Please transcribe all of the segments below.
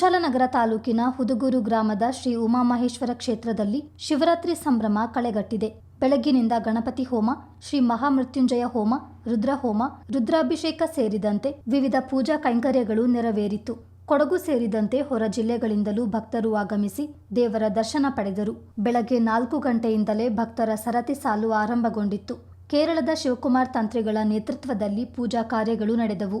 ಕುಶಾಲನಗರ ತಾಲೂಕಿನ ಹುದುಗೂರು ಗ್ರಾಮದ ಶ್ರೀ ಉಮಾಮಹೇಶ್ವರ ಕ್ಷೇತ್ರದಲ್ಲಿ ಶಿವರಾತ್ರಿ ಸಂಭ್ರಮ ಕಳೆಗಟ್ಟಿದೆ. ಬೆಳಗ್ಗಿನಿಂದ ಗಣಪತಿ ಹೋಮ, ಶ್ರೀ ಮಹಾಮೃತ್ಯುಂಜಯ ಹೋಮ, ರುದ್ರ ಹೋಮ, ರುದ್ರಾಭಿಷೇಕ ಸೇರಿದಂತೆ ವಿವಿಧ ಪೂಜಾ ಕೈಂಕರ್ಯಗಳು ನೆರವೇರಿತು. ಕೊಡಗು ಸೇರಿದಂತೆ ಹೊರ ಜಿಲ್ಲೆಗಳಿಂದಲೂ ಭಕ್ತರು ಆಗಮಿಸಿ ದೇವರ ದರ್ಶನ ಪಡೆದರು. ಬೆಳಗ್ಗೆ ನಾಲ್ಕು ಗಂಟೆಯಿಂದಲೇ ಭಕ್ತರ ಸರತಿ ಸಾಲು ಆರಂಭಗೊಂಡಿತ್ತು. ಕೇರಳದ ಶಿವಕುಮಾರ್ ತಂತ್ರಿಗಳ ನೇತೃತ್ವದಲ್ಲಿ ಪೂಜಾ ಕಾರ್ಯಗಳು ನಡೆದವು.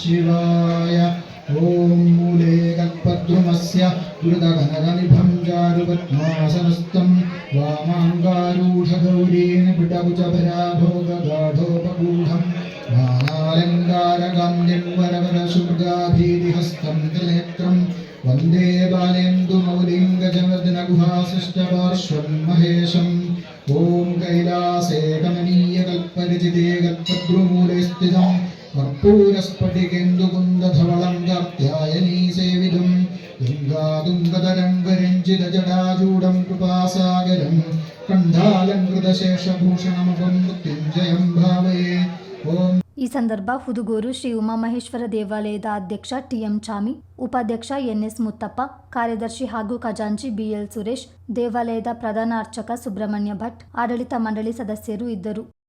शिवाय। ॐ मूले कल्पद्रुमस्य द्रुतघनगनिभं चारुपद्मासनस्थं वामाङ्गारूढगौरीन् पिटकुचभराभोगगाढोपगूढं मानालङ्कारकान्यन्वरवरशुर्गाभीतिहस्तं त्रिनेत्रं वंदे बालेन्दुमौलिङ्गजमदनगुहासृष्टपार्श्वं महेशम्। ॐ कैलासे कमनीयकल्परिचिते कल्पद्रुमूले स्थितम्। കർപ്പൂരസ്ഫടികേന്ദു കുന്ദധവളംഗാർത്യായനീ സേവിതും ഗംഗാതുംഗതരംഗരഞ്ജിതജടാചൂടം ಕಂಡಾಲಂಕೃತ ಶೇಷಭೂಷಣ മൃത്യുഞ്ജയം ಭಾವೇ. ಓಂ. ಈ ಸಂದರ್ಭ ಹುದುಗೂರು ಶ್ರೀ ಉಮಾಮಹೇಶ್ವರ ದೇವಾಲಯದ ಅಧ್ಯಕ್ಷ ಟಿಎಂ ಚಾಮಿ, ಉಪಾಧ್ಯಕ್ಷ ಎನ್ಎಸ್ ಮುತ್ತಪ್ಪ, ಕಾರ್ಯದರ್ಶಿ ಹಾಗೂ ಖಜಾಂಚಿ ಬಿಎಲ್ ಸುರೇಶ್, ದೇವಾಲಯದ ಪ್ರಧಾನ ಅರ್ಚಕ ಸುಬ್ರಹ್ಮಣ್ಯ ಭಟ್, ಆಡಳಿತ ಮಂಡಳಿ ಸದಸ್ಯರು ಇದ್ದರು.